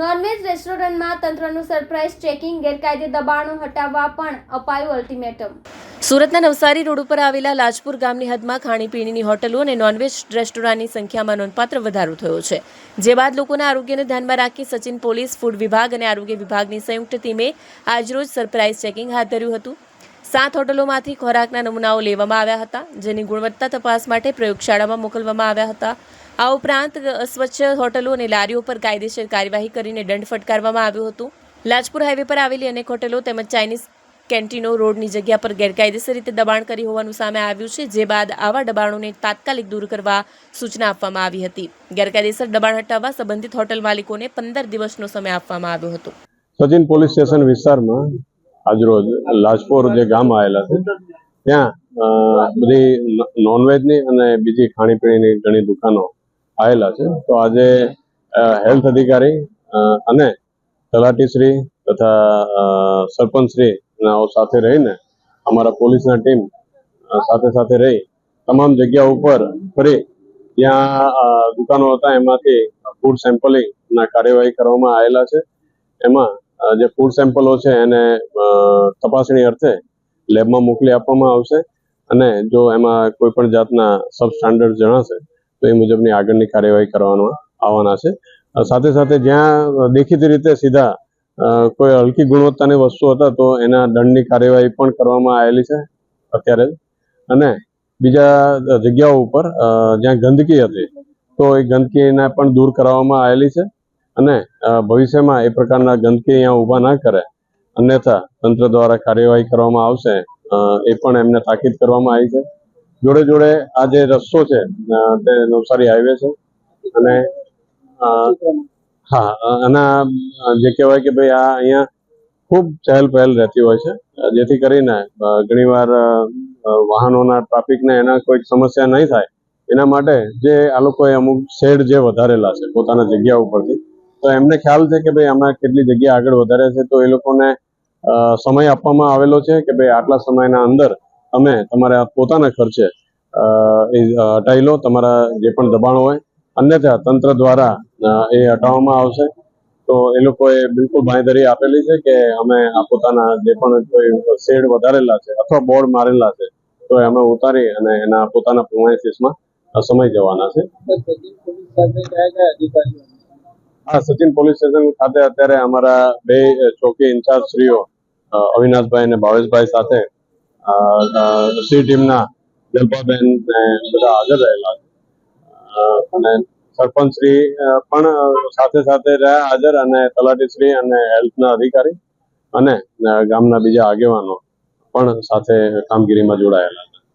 Non veg રેસ્ટોરન્ટમાં તંત્રનું surprise checking, ગેરકાયદે દબાણો હટાવવા પણ અપાયું અલ્ટિમેટમ સુરતના નવસારી રોડ ઉપર આવેલા લાજપુર ગામની હદમાં ખાણીપીણીની હોટલો અને નોનવેજ રેસ્ટોરન્ટની સંખ્યામાં નોંધપાત્ર વધારો થયો છે. જે બાદ લોકોના આરોગ્યને ધ્યાનમાં રાખી સચિન પોલીસ, ફૂડ વિભાગ અને આરોગ્ય વિભાગની સંયુક્ત ટીમે આજરોજ સરપ્રાઇઝ ચેકિંગ હાથ ધર્યું હતું. સાત હોટલોમાંથી ખોરાકના નમૂનાઓ લેવામાં આવ્યા હતા, જેની ગુણવત્તા તપાસ માટે પ્રયોગશાળામાં મોકલવામાં આવ્યા હતા. આ ઉપરાંત અસ્વચ્છ હોટલો અને લારીઓ પર કાયદેસર કાર્યવાહી કરીને દંડ ફટકારવામાં આવ્યું હતું. લાજપુર હાઈવે પર આવેલી અનેક હોટલો તેમજ ચાઇનીઝ કેન્ટીનો રોડની જગ્યા પર ગેરકાયદેસર રીતે દબાણ કરી હોવાનું સામે આવ્યું છે, જે બાદ આવા દબાણોને તાત્કાલિક દૂર કરવા સૂચના આપવામાં આવી હતી. ગેરકાયદેસર દબાણ હટાવવા સંબંધિત હોટલ માલિકોને પંદર દિવસનો સમય આપવામાં આવ્યો હતો. સચિન પોલીસ સ્ટેશન વિસ્તારમાં આજરોજ લાજપોર જે ગામ આવેલા છે, ત્યાં બધી નોનવેજની અને બીજી ખાણીપીણીની ઘણી દુકાનો આવેલા છે. તો આજે હેલ્થ અધિકારી અને તલાટીશ્રી તથા અ, સરપંચશ્રી સાથે રહીને અમારા પોલીસના ટીમ સાથે સાથે રહી તમામ જગ્યા ઉપર ફરી ત્યાં દુકાનો હતા. એમાંથી ફૂડ સેમ્પલિંગના કાર્યવાહી કરવામાં આવેલા છે. એમાં જે ફૂડ સેમ્પલો છે એને તપાસણી અર્થે લેબમાં મોકલી આપવામાં આવશે. અને જો એમાં કોઈ પણ જાતના સબ સ્ટાન્ડર્ડ જણાશે તો એ મુજબની આગળની કાર્યવાહી કરવાનો આવવાના છે. સાથે સાથે જ્યાં દેખીતી રીતે સીધા કોઈ હલકી ગુણવત્તાની વસ્તુ હતા તો એના દંડની કાર્યવાહી પણ કરવામાં આવેલી છે અત્યારે. અને બીજા જગ્યાઓ ઉપર જ્યાં ગંદકી હતી તો એ ગંદકીને પણ દૂર કરાવવામાં આવેલી છે. અને ભવિષ્યમાં એ પ્રકારના ગંદકી અહીંયા ઊભા ના કરે. અન્યથા તંત્ર દ્વારા કાર્યવાહી કરવામાં આવશે એ પણ એમને તાકીદ કરવામાં આવી છે. જોડે જોડે આ જે રસ્તો છે તે નવસારી હાઈવે છે. અને હા આના જે કહેવાય કે ભાઈ આ અહીંયા ખૂબ ચહેલ પહેલ રહેતી હોય છે. જેથી કરીને ઘણીવાર વાહનોના ટ્રાફિકને એના કોઈ સમસ્યા નહીં થાય. એના માટે જે આ લોકોએ અમુક શેડ જે વધારેલા છે, પોતાના જગ્યા ઉપરથી, તો એમને ખ્યાલ છે કે ભાઈ આમાં કેટલી જગ્યા આગળ વધારે છે, તો એ લોકોને સમય આપવામાં આવેલો છે કે ભાઈ આટલા સમયના અંદર તમે તમારા પોતાના ખર્ચે એ હટાવી લો તમારા જે પણ દબાણો હોય, અન્યથા તંત્ર દ્વારા એ હટાવવામાં આવશે. તો એ લોકોએ બિલકુલ બાંયધરી આપેલી છે કે અમે આ પોતાના જે પણ કોઈ શેડ વધારેલા છે અથવા બોર્ડ મારેલા છે, તો અમે ઉતારી અને એના પોતાના પ્રોમાઇસીસમાં સમય જવાના છે. હા, સચિન પોલીસ સ્ટેશન ખાતે અત્યારે અમારા બે ચોકી ઇન્ચાર્જ શ્રીઓ અવિનાશભાઈ અને ભાવેશભાઈ સાથે સી ટીમના જલ્પાબેન ને બધા હાજર રહેલા અને સરપંચ શ્રી પણ સાથે સાથે રહ્યા હાજર અને તલાટી શ્રી અને હેલ્થના અધિકારી અને ગામના બીજા આગેવાનો પણ સાથે કામગીરીમાં જોડાયેલા